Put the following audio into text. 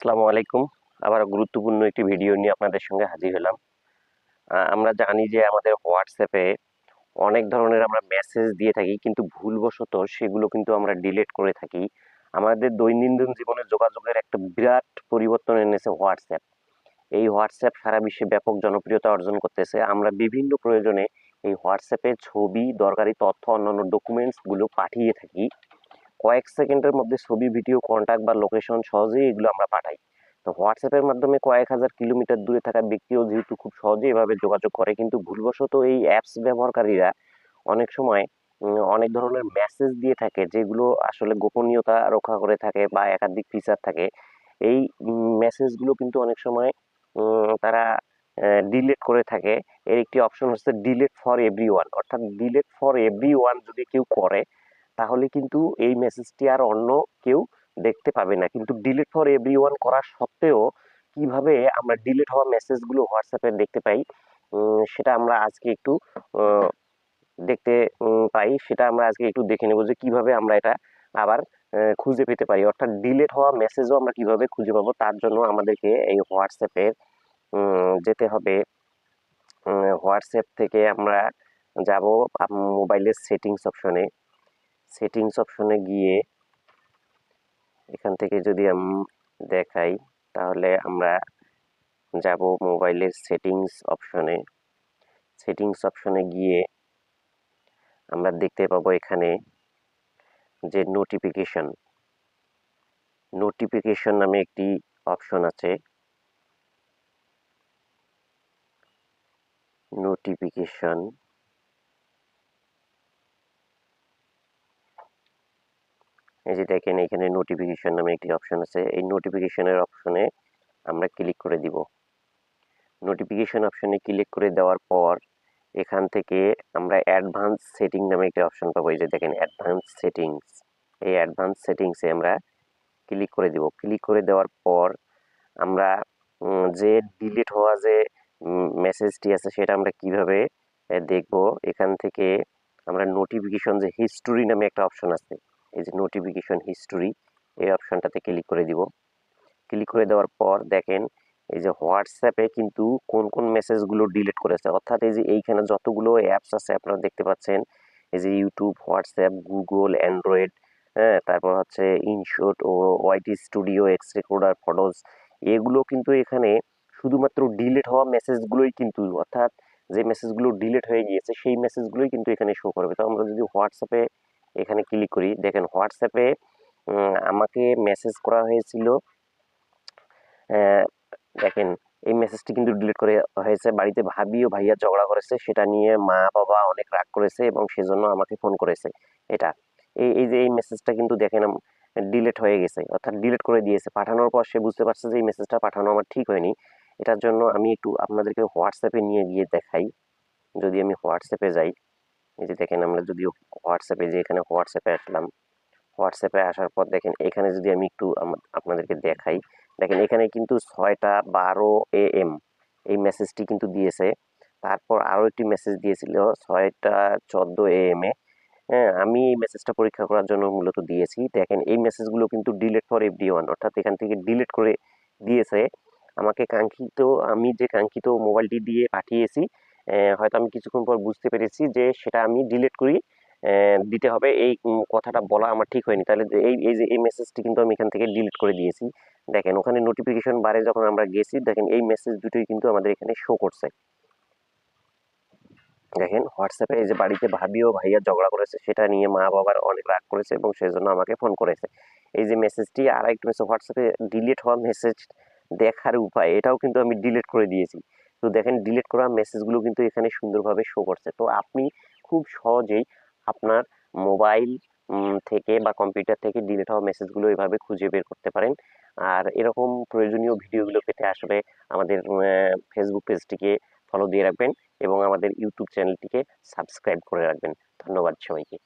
আসসালামু আলাইকুম। আবার গুরুত্বপূর্ণ একটি ভিডিও নিয়ে আপনাদের সঙ্গে হাজির হলাম। আমরা জানি যে আমাদের হোয়াটসঅ্যাপে অনেক ধরনের আমরা মেসেজ দিয়ে থাকি, কিন্তু ভুলবশত সেগুলো কিন্তু আমরা ডিলিট করে থাকি। আমাদের দৈনন্দিন জীবনে যোগাযোগের একটা বিরাট পরিবর্তন এনেছে হোয়াটসঅ্যাপ এই হোয়াটসঅ্যাপ সারা বিশ্বে ব্যাপক জনপ্রিয়তা অর্জন করতেছে। আমরা বিভিন্ন প্রয়োজনে এই হোয়াটসঅ্যাপে ছবি, দরকারি তথ্য, অন্যান্য ডকুমেন্টসগুলো পাঠিয়ে থাকি। কয়েক সেকেন্ডের মধ্যে ছবি ভিডিও কন্ট্যাক্ট বা লোকেশন সহজেই এগুলো আমরা পাঠাই। তো হোয়াটসঅ্যাপের মাধ্যমে কয়েক হাজার কিলোমিটার দূরে থাকা ব্যক্তিও যেহেতু খুব সহজেই এভাবে যোগাযোগ করে, কিন্তু ভুলবশত এই অ্যাপস ব্যবহারকারীরা অনেক সময় অনেক ধরনের মেসেজ দিয়ে থাকে, যেগুলো আসলে গোপনীয়তা রক্ষা করে থাকে বা একাধিক ফিচার থাকে। এই মেসেজগুলো কিন্তু অনেক সময় তারা ডিলেট করে থাকে। এর একটি অপশন হচ্ছে ডিলেট ফর এভরি ওয়ান অর্থাৎ ডিলেট ফর এভরি ওয়ান যদি কেউ করে তাহলে কিন্তু এই মেসেজটি আর অন্য কেউ দেখতে পাবে না। কিন্তু ডিলিট ফর এভরি ওয়ান করা সত্ত্বেও কীভাবে আমরা ডিলিট হওয়া মেসেজগুলো হোয়াটসঅ্যাপে দেখতে পাই সেটা আমরা আজকে একটু দেখতে পাই। সেটা আমরা আজকে একটু দেখে নেব যে কীভাবে আমরা এটা আবার খুঁজে পেতে পারি। অর্থাৎ ডিলিট হওয়া মেসেজও আমরা কীভাবে খুঁজে পাবো তার জন্য আমাদেরকে এই হোয়াটসঅ্যাপে যেতে হবে। হোয়াটসঅ্যাপ থেকে আমরা যাব মোবাইলের সেটিংস অপশনে সেটিংস অপশনে গিয়ে এখান থেকে যদি আমি দেখাই, তাহলে আমরা যাব মোবাইলের সেটিংস অপশনে সেটিংস অপশনে গিয়ে আমরা দেখতে পাবো এখানে যে নোটিফিকেশন নোটিফিকেশন নামে একটি অপশন আছে। নোটিফিকেশন এই যে দেখেন, এখানে নোটিফিকেশন নামে একটি অপশন আছে। এই নোটিফিকেশনের অপশনে আমরা ক্লিক করে দিব। নোটিফিকেশন অপশনে ক্লিক করে দেওয়ার পর এখান থেকে আমরা অ্যাডভান্স সেটিং নামে একটি অপশন পাবো। এই যে দেখেন অ্যাডভান্স সেটিংস এই অ্যাডভান্স সেটিংসে আমরা ক্লিক করে দিব। ক্লিক করে দেওয়ার পর আমরা যে ডিলিট হওয়া যে মেসেজটি আছে সেটা আমরা কীভাবে দেখব? এখান থেকে আমরা নোটিফিকেশন যে হিস্টোরি নামে একটা অপশন আছে। এই যে নোটিফিকেশন হিস্টোরি এই অপশনটাতে ক্লিক করে দিব। ক্লিক করে দেওয়ার পর দেখেন, এই যে হোয়াটসঅ্যাপে কিন্তু কোন কোন মেসেজগুলো ডিলিট করেছে। অর্থাৎ এই যে এইখানে যতগুলো অ্যাপস আছে আপনারা দেখতে পাচ্ছেন, এই যে ইউটিউব হোয়াটসঅ্যাপ গুগল অ্যান্ড্রয়েড হ্যাঁ তারপর হচ্ছে ইনশট ও YT studio X recorder photos এগুলো কিন্তু এখানে শুধুমাত্র ডিলিট হওয়া মেসেজগুলোই কিন্তু, অর্থাৎ যে মেসেজগুলো ডিলিট হয়ে গিয়েছে, সেই মেসেজগুলোই কিন্তু এখানে শো করবে। তো আমরা যদি হোয়াটসঅ্যাপে এখানে ক্লিক করি। দেখেন হোয়াটসঅ্যাপে আমাকে মেসেজ করা হয়েছিল দেখেন, এই মেসেজটি কিন্তু ডিলিট করে হয়েছে। বাড়িতে ভাবি ও ভাইয়া ঝগড়া করেছে, সেটা নিয়ে মা, বাবা অনেক রাগ করেছে এবং সেজন্য আমাকে ফোন করেছে। এটা, এই এই যে এই মেসেজটা কিন্তু দেখেন ডিলিট হয়ে গেছে, অর্থাৎ ডিলিট করে দিয়েছে। পাঠানোর পর সে বুঝতে পারছে যে এই মেসেজটা পাঠানো আমার ঠিক হয়নি। এটার জন্য আমি একটু আপনাদেরকে হোয়াটসঅ্যাপে নিয়ে গিয়ে দেখাই। যদি আমি হোয়াটসঅ্যাপে যাই এই যে দেখেন আমরা যদি হোয়াটসঅ্যাপে যে এখানে হোয়াটসঅ্যাপে আসলাম, হোয়াটসঅ্যাপে আসার পর দেখেন এখানে যদি আমি একটু আপনাদেরকে দেখাই, দেখেন এখানে কিন্তু ছয়টা বারো এ এম এই মেসেজটি কিন্তু দিয়েছে। তারপর আরও একটি মেসেজ দিয়েছিল, ছয়টা চোদ্দ এ এম এ। হ্যাঁ আমি এই মেসেজটা পরীক্ষা করার জন্য মূলত দিয়েছি। দেখেন এই মেসেজগুলো কিন্তু ডিলিট ফর এভরি ওয়ান অর্থাৎ এখান থেকে ডিলিট করে দিয়েছে। আমাকে কাঙ্ক্ষিত, আমি যে কাঙ্ক্ষিত মোবাইলটি দিয়ে পাঠিয়েছি হয়তো আমি কিছুক্ষণ পর বুঝতে পেরেছি যে সেটা আমি ডিলিট করি দিতে হবে। এই কথাটা বলা আমার ঠিক হয়নি। তাহলে এই এই যে এই মেসেজটি কিন্তু আমি এখান থেকে ডিলিট করে দিয়েছি। দেখেন, ওখানে নোটিফিকেশন বারে যখন আমরা গেছি, দেখেন এই মেসেজ দুটোই কিন্তু আমাদের এখানে শো করছে। দেখেন, হোয়াটসঅ্যাপে এই যে বাড়িতে ভাবি ও ভাইয়া ঝগড়া করেছে, সেটা নিয়ে মা বাবার অনেক রাগ করেছে এবং সেই জন্য আমাকে ফোন করেছে। এই যে মেসেজটি আর একটু মেসেজ হোয়াটসঅ্যাপে ডিলিট হওয়া মেসেজ দেখার উপায়, এটাও কিন্তু আমি ডিলিট করে দিয়েছি। তো দেখেন ডিলিট করা মেসেজগুলো কিন্তু এখানে সুন্দরভাবে শো করছে। তো আপনি খুব সহজেই আপনার মোবাইল থেকে বা কম্পিউটার থেকে ডিলিট হওয়া মেসেজগুলো এভাবে খুঁজে বের করতে পারেন। আর এরকম প্রয়োজনীয় ভিডিওগুলো পেতে আসলে আমাদের ফেসবুক পেজটিকে ফলো দিয়ে রাখবেন এবং আমাদের ইউটিউব চ্যানেলটিকে সাবস্ক্রাইব করে রাখবেন। ধন্যবাদ সবাইকে।